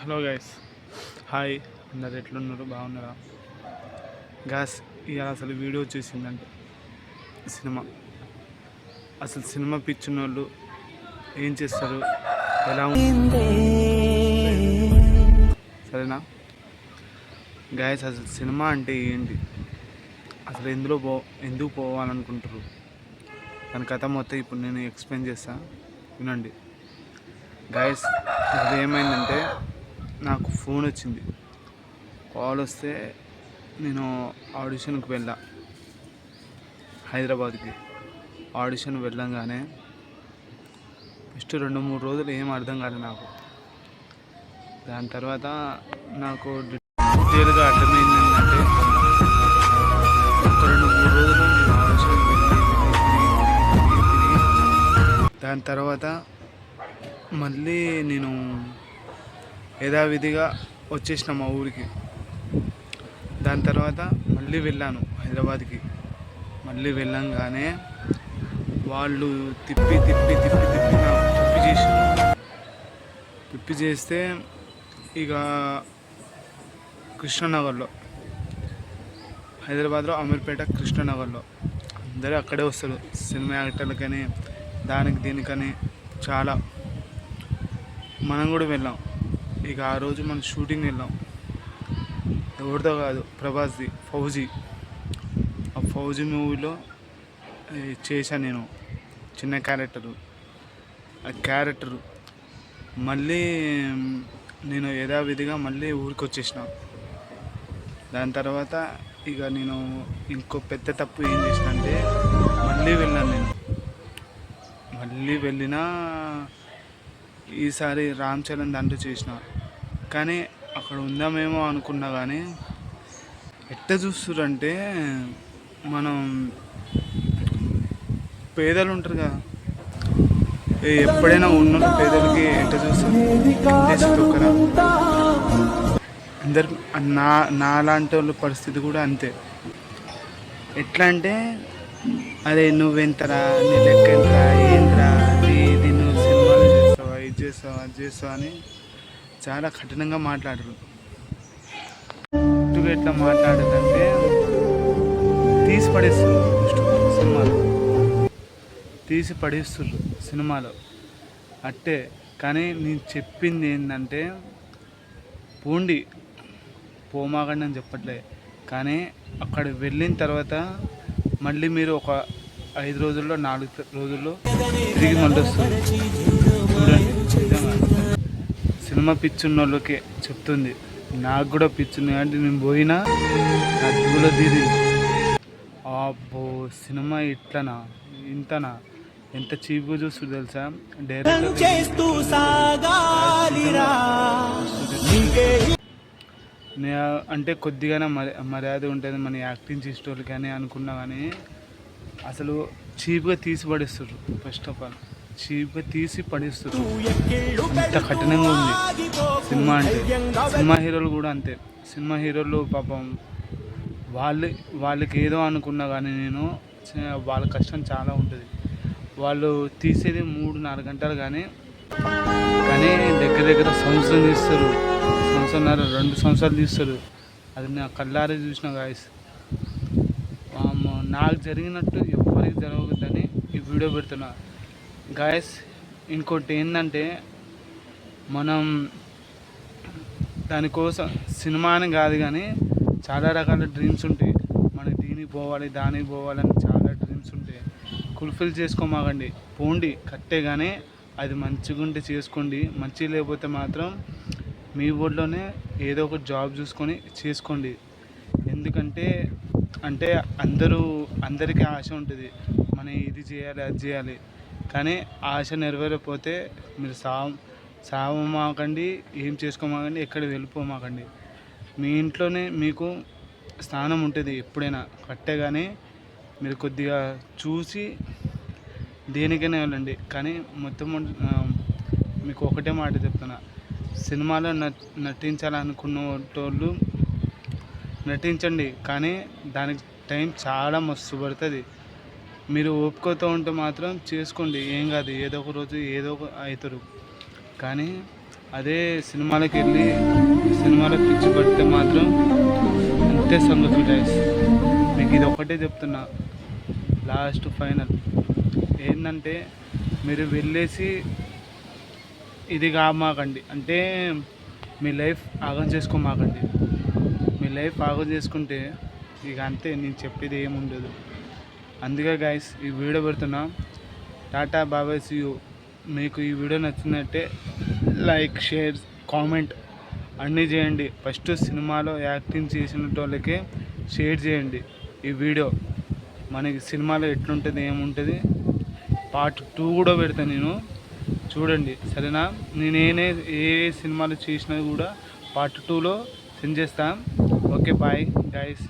Hello guys. Hi. అందరు ఎట్లున్నారు? బాగున్నారా? గ్యాస్ ఇవాళ అసలు వీడియో చూసిందంటే సినిమా. అసలు సినిమా పిచ్చిన వాళ్ళు ఏం చేస్తారు? ఎలా ఉంటుంది సరేనా? గాయస్ అసలు సినిమా అంటే ఏంటి? అసలు ఎందులో పో ఎందుకు పోవాలనుకుంటారు దాని కథ మొత్తం ఇప్పుడు నేను ఎక్స్ప్లెయిన్ చేస్తాను వినండి. గాయస్ అది ఏమైందంటే నాకు ఫోన్ వచ్చింది. కాల్ వస్తే నేను ఆడిషన్కి వెళ్ళా. హైదరాబాద్కి. ఆడిషన్ వెళ్ళంగానే ఫస్ట్ రెండు మూడు రోజులు ఏం అర్థం కాలేదు నాకు. దాని తర్వాత నాకు డీటెయిల్గా అర్థమైంది ఏంటంటే ఒక రెండు మూడు రోజులు నేను ఆడిషన్ దాని తర్వాత మళ్ళీ నేను యథావిధిగా వచ్చేసిన మా ఊరికి. దాని తర్వాత మళ్ళీ వెళ్ళాను హైదరాబాద్కి. మళ్ళీ వెళ్ళంగానే వాళ్ళు తిప్పి తిప్పి తిప్పి తిప్పి నా తిప్పి చేసి తిప్పి చేస్తే ఇక కృష్ణనగర్లో. హైదరాబాద్లో అమీర్పేట కృష్ణనగర్లో. అందరూ అక్కడే వస్తారు. సినిమా యాక్టర్లకని దానికి దీనికని చాలా. మనం కూడా వెళ్ళాం. ఇక ఆ రోజు మనం షూటింగ్ వెళ్ళాం. ఎవరితో కాదు ప్రభాస్ది ఫౌజీ. ఆ ఫౌజీ మూవీలో చేశాను నేను. చిన్న క్యారెక్టరు. ఆ క్యారెక్టరు మళ్ళీ నేను యథావిధిగా మళ్ళీ ఊరికి వచ్చేసిన దాని తర్వాత ఇక నేను ఇంకో పెద్ద తప్పు ఏం చేసిన అంటే మళ్ళీ వెళ్ళాను నేను. మళ్ళీ వెళ్ళినా ఈసారి రామ్ చరణ్ దాంట్లో చేసిన. కానీ అక్కడ ఉందామేమో అనుకున్నా కానీ ఎట్ట చూస్తురంటే మనం పేదలు ఉంటారు కదా ఎప్పుడైనా ఉన్న పేదలకి ఎట్ట చూస్తారు? అందరు నా నాలాంటి వాళ్ళ పరిస్థితి కూడా అంతే. ఎట్లా అంటే అదే నువ్వెంతరా నీ లెక్క ఎంతరా ఏంద్రా? చేస్తావా అది చేస్తావా అని చాలా కఠినంగా మాట్లాడరు. ఇటుగా ఎట్లా మాట్లాడదంటే తీసి పడేస్తుంది సినిమాలో. తీసి పడేస్తుండ్రు సినిమాలో. అట్టే కానీ నేను చెప్పింది ఏంటంటే పోండి పోమాగండి అని చెప్పట్లే. కానీ అక్కడ వెళ్ళిన తర్వాత మళ్ళీ మీరు ఒక ఐదు రోజుల్లో నాలుగు రోజుల్లో తిరిగి మళ్ళీ వస్తుంది. సినిమా పిచ్చున్న వాళ్ళకి చెప్తుంది. నాకు కూడా పిచ్చుంది అంటే నేను పోయినా నా తీరి. అబ్బో సినిమా ఇట్లనా? ఇంతనా? ఎంత చీప్గా తెలుసా? డైరెక్ట్ చేస్తూ నీకే నే అంటే కొద్దిగానే మరి మర్యాద ఉంటుంది మన యాక్టింగ్ చేసేటోళ్ళు కానీ అనుకున్నా కానీ అసలు చీప్గా తీసి పడేస్తారు ఫస్ట్ ఆఫ్ ఆల్ చీప్గా తీసి పడేస్తారు ఇంత కఠినంగా ఉంది. సినిమా అంటే సినిమా హీరోలు కూడా అంతే. సినిమా హీరోలు పాపం వాళ్ళు వాళ్ళకి ఏదో అనుకున్నా కానీ నేను వాళ్ళ కష్టం చాలా ఉంటుంది. వాళ్ళు తీసేది మూడు నాలుగు గంటలు కానీ కానీ దగ్గర దగ్గర సంవత్సరం తీస్తారు. సంవత్సరం రెండు సంవత్సరాలు తీస్తారు. అది నా కళ్ళారే చూసిన గాయస్ నాకు జరిగినట్టు ఎవరికి జరగదని ఈ వీడియో పెడుతున్నా. గాయస్ ఇంకోటి ఏంటంటే మనం దానికోసం సినిమా అని కాదు కానీ చాలా రకాల డ్రీమ్స్ ఉంటాయి. మనకి దీనికి పోవాలి దానికి పోవాలని చాలా డ్రీమ్స్ ఉంటాయి. ఫుల్ఫిల్ చేసుకోమాగండి పోండి కట్టే కానీ అది మంచిగా ఉంటే చేసుకోండి. మంచి లేకపోతే మాత్రం మీ ఊళ్ళోనే ఏదో ఒక జాబ్ చూసుకొని చేసుకోండి. ఎందుకంటే అంటే అందరూ అందరికీ ఆశ ఉంటుంది. మనం ఇది చేయాలి అది చేయాలి. కానీ ఆశ నెరవేరకపోతే మీరు సావ సావమాకండి ఏం చేసుకోమాకండి ఎక్కడ వెళ్ళిపోమాకండి. మీ ఇంట్లోనే మీకు స్థానం ఉంటుంది ఎప్పుడైనా. కట్టే కానీ మీరు కొద్దిగా చూసి దేనికైనా వెళ్ళండి. కానీ మొత్తం మీకు ఒకటే మాట చెప్తున్నా. సినిమాలో నట్ నటించాలనుకున్న వాళ్ళు నటించండి కానీ దానికి టైం చాలా మస్తు పడుతుంది. మీరు ఓపికతో ఉంటే మాత్రం చేసుకోండి ఏం కాదు ఏదో ఒక రోజు ఏదో ఒక అవుతారు కానీ అదే సినిమాలకు వెళ్ళి సినిమాలకు పిచ్చి పడితే మాత్రం అంతే సంగతులు గైస్ మీకు ఇది ఒకటే చెప్తున్నా లాస్ట్ ఫైనల్ ఏంటంటే మీరు వెళ్ళేసి ఇది కామాకండి అంటే మీ లైఫ్ ఆగం చేసుకోమాకండి. లైఫ్ ఆగం చేసుకుంటే ఇక అంతే నేను చెప్పేది ఏముండదు అందుకే గాయస్ ఈ వీడియో పెడుతున్నా. టాటా బాబాయ్ యూ మీకు ఈ వీడియో నచ్చినట్టే లైక్ షేర్ కామెంట్ అన్నీ చేయండి. ఫస్ట్ సినిమాలో యాక్టింగ్ చేసిన వాళ్ళకే షేర్ చేయండి ఈ వీడియో. మనకి సినిమాలో ఎట్లుంటుంది ఏముంటుంది? పార్ట్ టూ కూడా పెడతాను నేను. చూడండి సరేనా? నేనే ఏ ఏ సినిమాలు చేసినా కూడా పార్ట్ టూలో సెండ్ చేస్తాను ওকে বাই গাইস